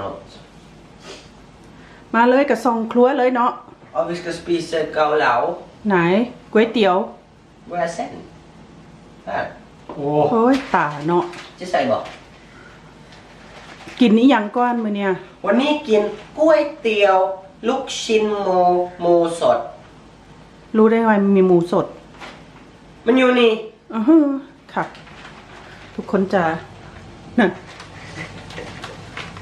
något. มาเลยกับซองครัวเลยเนาะ Ja, vi ska spisa gao ไหนก๋วยเตี๋ยว Vad är sen? Här. โอ้ยตาเนาะ Det säger bara. กินนี้ยังก้อนมือเนี่ย วันนี้กินก๋วยเตี๋ยว ลูกชิ้นหมูหมูสด รู้ได้ไงมันมีหมูสด มันอยู่นี่อือฮึค่ะ ทุกคนจะน่ะ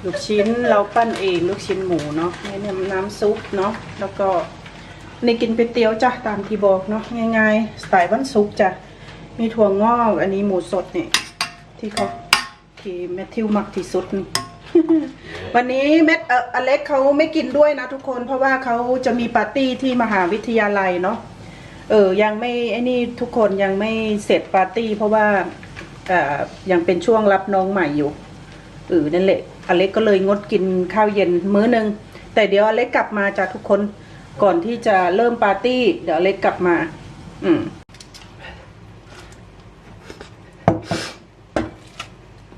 ลูกชิ้นเราปั้นเองลูกชิ้นหมูเนาะนี่เนี่ยน้ำซุปเนาะแล้วก็นี่กินก๋วยเตี๋ยวจ้ะตามที่บอกเนาะง่ายๆสไตล์วันซุปจ้ะมีถั่วงอกอันนี้หมูสดเนี่ยที่เขาที่แมทธิวมักที่สุดนี่วันนี้แมทเอออเล็กเขาไม่กินด้วยนะทุกคนเพราะว่าเขาจะมีปาร์ตี้ที่มหาวิทยาลัยเนาะเออยังไม่ไอ้นี่ทุกคนยังไม่เสร็จปาร์ตี้เพราะว่าเอ่อยังเป็นช่วงรับน้องใหม่อยู่เออนั่นแหละ อเล็กก็เลยงดกินข้าวเย็นมื้อหนึ่งแต่เดี๋ยวอเล็กกลับมาจากทุกคนก่อนที่จะเริ่มปาร์ตี้ เดี๋ยวอเล็กกลับมา อืม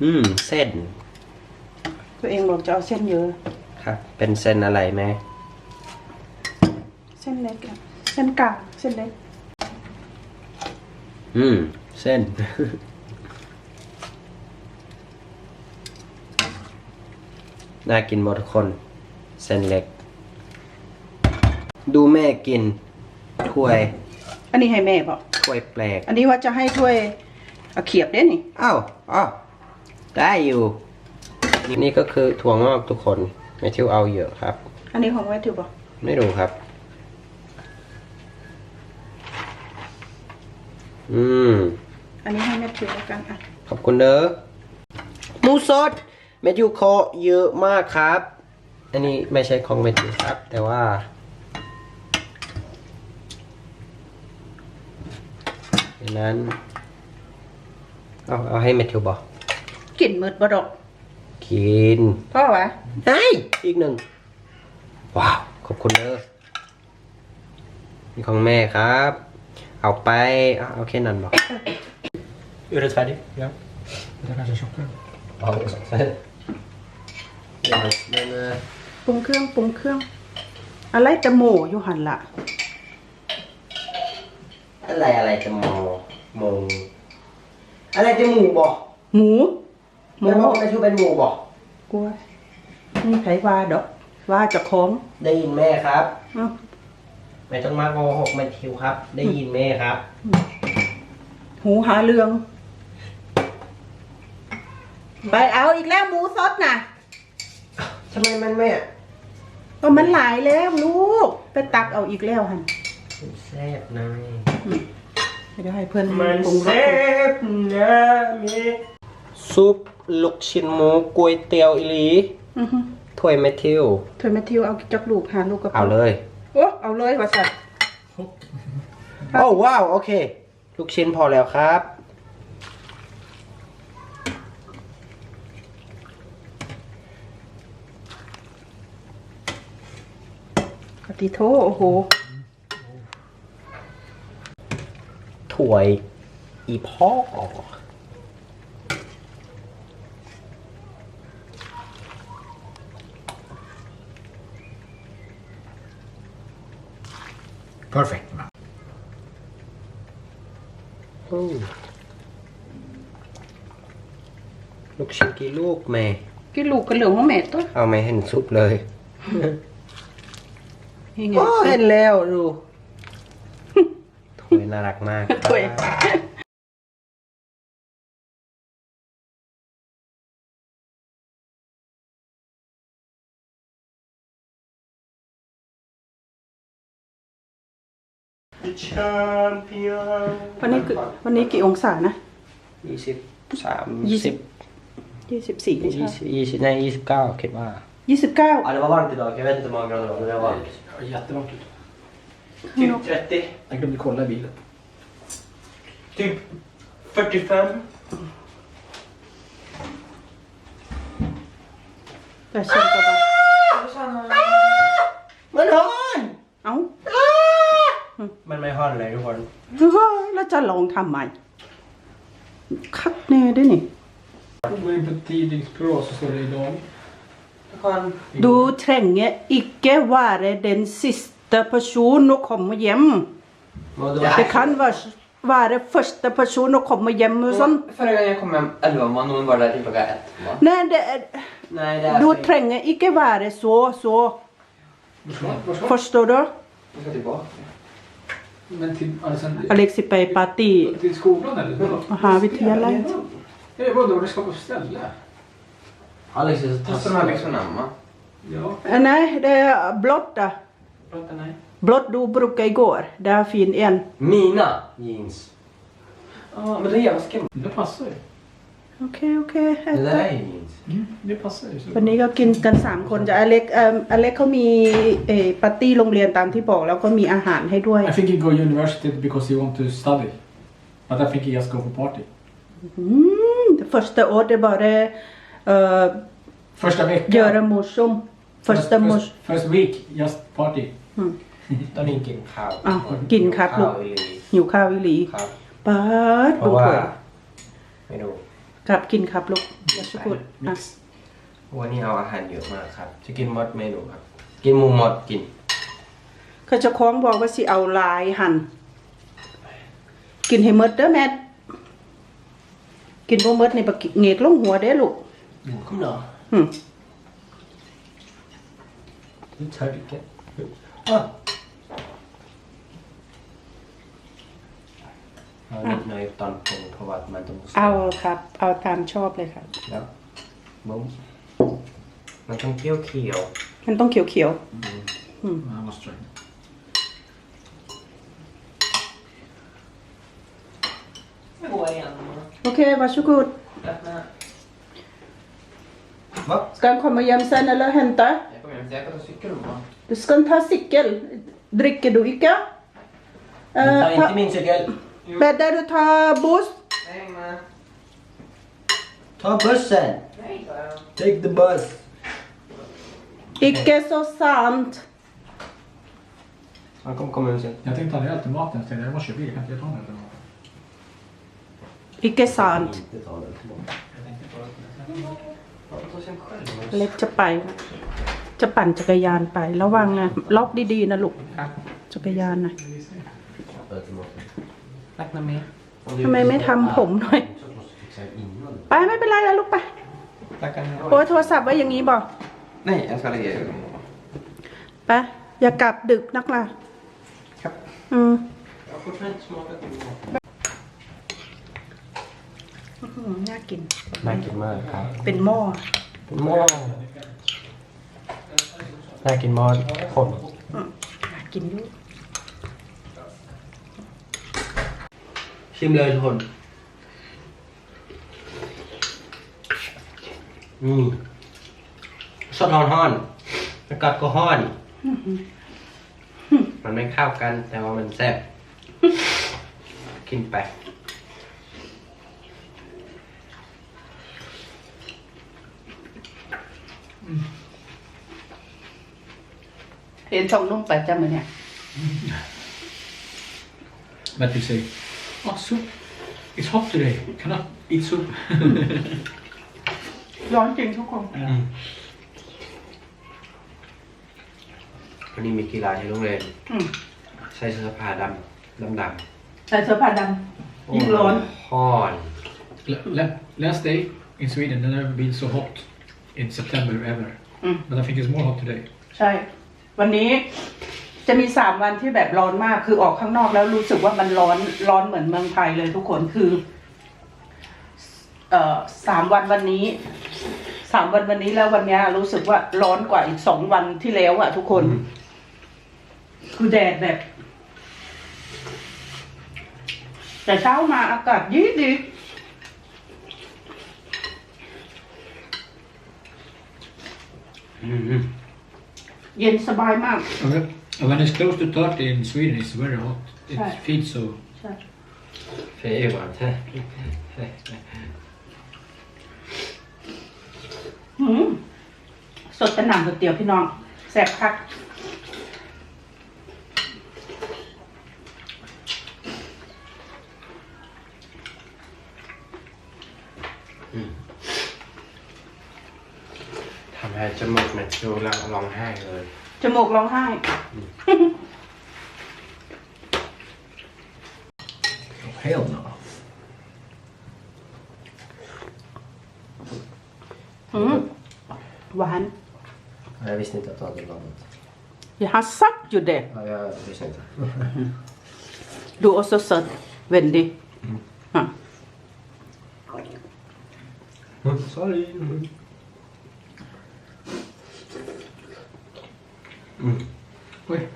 อืม เส้น ตัวเองบอกจะเอาเส้นเยอะ ครับ เป็นเส้นอะไรไหม เส้นเล็กอะเส้นกลางเส้นเล็ก อืม เส้น น่ากินหมดทุกคน เส้นเล็ก ดูแม่กินถ้วยอันนี้ให้แม่บอกถ้วยแปลก อันนี้ว่าจะให้ถ้วยเอาเขียบเด้นี่อ้าวอ้าวได้อยู่ นี่ก็คือถั่วงอกทุกคนไม่ทิวเอาเยอะครับ อันนี้ของแม่ถือบอกไม่รู้ครับ อืม อันนี้ให้แม่ถือแล้วกันอะ ขอบคุณเด้อหมูสด เมทิวโคเยอะมากครับ อันนี้ไม่ใช่ของเมทิวครับ แต่ว่าดังนั้น เอาเอาให้เมทิวบอกกลิ่นมืดบดอกกินพ่อวะได้อีกหนึ่ง ว้าว ขอบคุณเด้อนี่ของแม่ครับ เอาไป เอาเอาแค่นั้นบอก Är det färdigt? Ja. Det kanske är tjockare. เอาเดี๋ยวเดี๋ยวนะปรุงเครื่องปรุงเครื่อง อะไรจะโหม่อยู่หันละอะไรอะไรจะมอมงอะไรจะหมูบอกหมูหมูแม่บอกไม่ชูเป็นหมูบอกกลัวนี่ไผว่าดอกว่าเจะของได้ยินแม่ครับ เอ้าไม่ต้องมาโกหกไม่ทิวครับ ได้ยินแม่ครับ หูหาเรือง ไปเอาอีกแล้วหมูสดน่ะ ทำไมมันไม่อะก็มันหลายแล้วลูก ไปตักเอาอีกแล้วหันแซ่บนายเดี๋ยวให้เพื่อนมันปรุงรสแซ่บนะมีซุปลูกชิ้นหมูก๋วยเตี๋ยวอีหลีอือฮึถ้วยแมทธิวถ้วยแมทธิวเอาจักลูกหาลูกกระเอาเลยโอ้เอาเลยว่าสัตว์โอ้ว้าว โอเค ลูกชิ้นพอแล้วครับ กะติโทโอ้โหถ้วยอีพ่อ Perfect. อืมลูกชิ้นกี่ลูกแม่กี่ลูกกระเหลืองของแม่ตัว เอาไม่เห็นซุปเลย นี่ไงโอ้เห็นแล้วดูถ้วยน่ารักมากถ้วยแชมเปี้ยนวันนี้คือวันนี้กี่องศานะยี่สิบสามยี่สิสิบยี่สิบสี่ไม่ใช่ยี่สิบยี่สิบในยี่สิบเก้าคิดว่ายี่สิบเก้า Ja, det var varmt idag. Jag vet inte hur många grader det var, men det var varmt. Ja, jättevarmt ute. Typ 30. Jag glömde kolla i bilen. Typ 45. แต่เชิญกับว่า Men hon! เอ้า Men med hon lägger hon. เฮ้ยแล้วจะลองทำไมคักแน่ด้วยนี่ Gå in på tidningsbyrå så står det idag. han... Du trenger ikke være den siste personen å komme hjem. Det kan være, være første person å komme hjem og sånn. Förra gången jag kom hem 11 man och hon var där till klockan ett. man. Det är... Du fint. Alltså- trenger ikke være så, så. Förstår du? Jag ska tillbaka. Men till, alltså, Alexi Pei Patti. Till skolan eller? Jaha, vi tillgällde inte. Vadå, du ska på ställe? Alex er så Måste de här byxorna hemma? Ja. Nei, det er blått, da. Prata nej. Blått du brukte i går. Det er fin en. Mina jeans. Ja, men det är jävla skum. Det passar ju. Ok, ok. Det der etter. er jeans. Mm, det passar ju. Så. วันนี้ก็กินกันสามคนจะอเล็กเอ่ออเล็กเขามีเอ่อปาร์ตี้โรงเรียนตามที่บอกแล้วก็มีอาหารให้ด้วย I think he go university because he want to study. But I think he just go for party. อืม det første år det bare uh, Första veckan. gjøre morsom første first, mors first, first week, just party. ตอนนี้กินข้าวอ้าวกินครับลูข้ากวอีหลีหิวข้าววิลีครับ ป๊าดเพดูราะว่าเถอะไม่รู้ครับกินครับลูกอย่าสุกุดอะ Mix. วันนี้เอาอาหารเยอะมากครับ จะกินหมดเมนูครับ กินหมูหมดกิน เขาเจะคล้าของบอกว่าสิเอาลายหั่นกินให้หมดเด้อแม่กินบ่หมดนี่บกเงกลงหัวเด้อลูก Kom då. อืม Du tar ikke. Ah. เอานิดหน่อยตอนปรุงเพราะว่ามันต้องสุกเอาครับ เอาตามชอบเลยครับแล้วบุ้มมันต้องเคี่ยวเขียวมันต้องเขียว I must try. ๆโอเค varsågod. Öppna. Va? Ska han komma hjem sen eller hämta? Jag kommer hem. Jag kan ta cykeln va? Du ska ta cykel. Dricker du ikke? Ta Eh, inte ta, min cykel. bedre du tar buss. Nej men. Ta bussen. Nej jag. Take the bus. Ikke så sant. Han kommer komma ut sen. Jag tänkte aldrig alltid maten. Jag tänkte jag måste köpa bil. Jag kan inte ta den. Ikke sant. Inte ta den tillbaka. Han tar sig själv. เล็กจะไป จะปั่นจักรยานไประวังนะล็อกดีๆนะลูกจักรยานนะ Räkna med. ทำไมไม่ทำผมหน่อย ไปไม่เป็นไรแล้วลูกไป Tackar. โอ้ยโทรศัพท์ไว้อย่างนี้บอก Nej, jag ska lägga i ไปอย่ากลับดึกนักล่ะ ครับ อืม Jag har fortfarande inte smakat på อืมน่ากิน น่ากินมากครับ เป็นหม้อเป็นหม้อน่ากินหม้อคนอืมน่ากินด้วยชิมเลยทุกคนอืมสดฮ้อนๆแล้วกัดก็ฮ้อนมันไม่เข้ากัน แต่ว่ามันแซ่บ กินไป เห็นทองนุ่งไปจำไหมเนี่ย But you say, oh soup. It's hot today. Cannot eat soup. ร้อนจริงทุกคน วันนี้มีกีฬาที่โรงเรียน อืม ใส่เสื้อผ้าดำดำดำ ใส่เสื้อผ้าดำยิ่งร้อน ฮ้อน La- la- last day in Sweden, there never been so hot in September ever. Mm. But I think it's more hot today. ใช่ วันนี้จะมีสามวันที่แบบร้อนมาก คือออกข้างนอกแล้วรู้สึกว่ามันร้อนร้อนเหมือนเมืองไทยเลยทุกคนคือ เอ่อสามวันวันนี้สามวันวันนี้แล้ววันเนี้ยรู้สึกว่าร้อนกว่าอีกสองวันที่แล้วอะทุกคน คือแดดแบบ แต่เช้ามาอากาศดีดีอืม เย็นสบายมาก And when- and when it's close to 30 in Sweden, it's very hot. It Right. feels so. ใช่เฟย์หวานใช่หืมสดเป็นหนังก๋วยเตี๋ยวพี่น้องแซ่บคัก ทำให้จมูกแมทธิวแล้วร้องไห้เลย จมูกร้องไห้ Hell no. อืมหวาน Jag visste inte att du hade lagat. Jag har sagt ju det Ja, jag visste inte. Du är också söt Wendy ja. Sorry. Wait.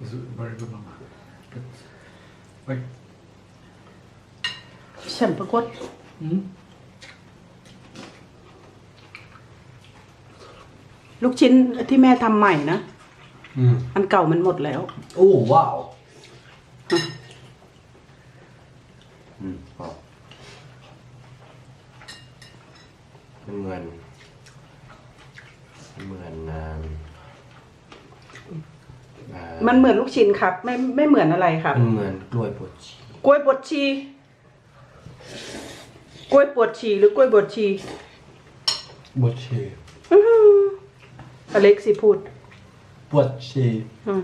This is very good, Mama. But, wait. Kjempegott Mm. ลูกชิ้นที่แม่ทำใหม่นะ Mm. อันเก่ามันหมดแล้ว Oh, wow! Mm, ja. มันเหมือนมันเหมือนอ่าอ่า มันเหมือนลูกชิ้นครับ ไม่ไม่เหมือนอะไรครับ มันเหมือนกล้วยบดชีกล้วยบดชี กล้วยปวดชีหรือกล้วยบดชีบดชีอื้อหืออเล็กสิพูด บดชีอืม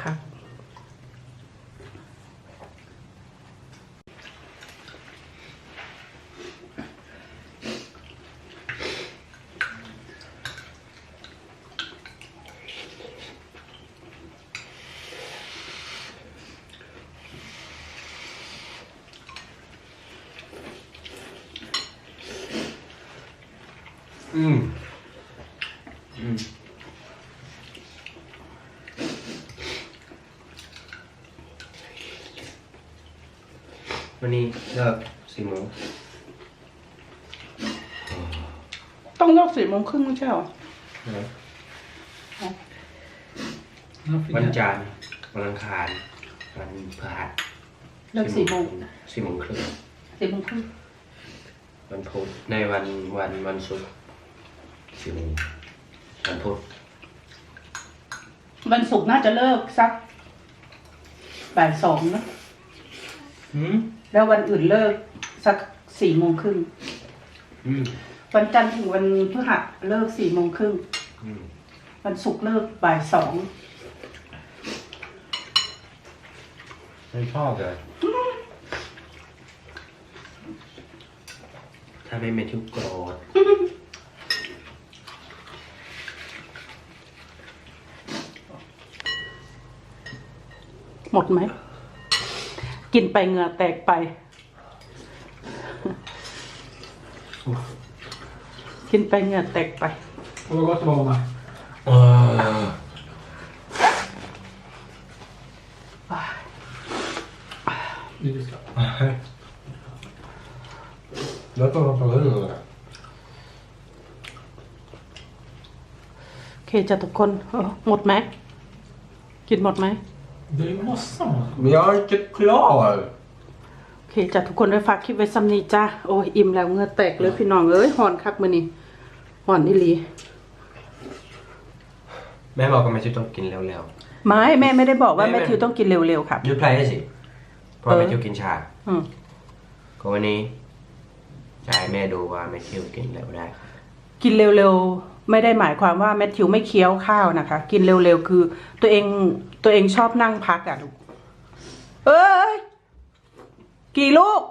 ครับ อืมอืมวันนี้เลิกสี่โมงต้องเลิกสี่โมงครึ่งไม่ใช่เหรอนะ Nothing วัน else. จันทร์วันอังคารวันพฤหัสเลิกสี่โมงสี่โมงครึ่งสี่โมงครึ่งวันพุธในวันวันวันศุกร์ สี่โมงวันพุธวันศุกร์น่าจะเลิกสักบ่ายสองนะอืมแล้ววันอื่นเลิกสักสี่โมงครึ่งอืมวันจันทร์ถึงวันพฤหัสเลิกสี่โมงครึ่งอืมวันศุกร์เลิกบ่ายสองไม่ชอบเลยถ้าไม่เป็นทุกโกรธ หมดไหม กินไปเหงื่อแตกไป กินไปเหงื่อแตกไป Vad gott det var, Mama. เออ Det är just det. แล้วก็มาเพิ่มเลยโอเคจ้ะทุกคนเออหมดไหม กินหมดไหม Det är massa mat. Men jag är inte klar. โอเคจ้ะทุกคนได้ฝากคลิปไว้ซ้ำนี้จ้าโอ้ยอิ่มแล้วเหงื่อแตกเลยพี่น้องเอ้ยหอนคักมือนี่หอนนี่ลี แม่บอกว่าแม่จะต้องกินเร็ว ไม่แม่ไม่ได้บอกว่าไม่แม่ไม่ ทิวต้องกินเร็วๆครับๆยุดไพลได้สิเพราะเออ แม่ทิวกินชาอืมก็วันนี้จะให้แม่ดูว่าแม่ทิวกินเร็วได้ กินเร็วๆ ไม่ได้หมายความว่าแมทธิวไม่เคี้ยวข้าวนะคะ กินเร็วๆ คือ ตัวเองตัวเองชอบนั่งพักอะลูก เอ้ย กี่ลูก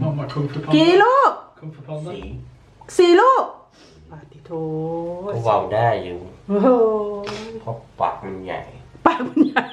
Mamma, kung för กี่ pannan. ลูก Kung för pannan. สี่ลูกปาติโทก็เบาได้อยู่โอ้โหเพราะปากมันใหญ่ ปากมันใหญ่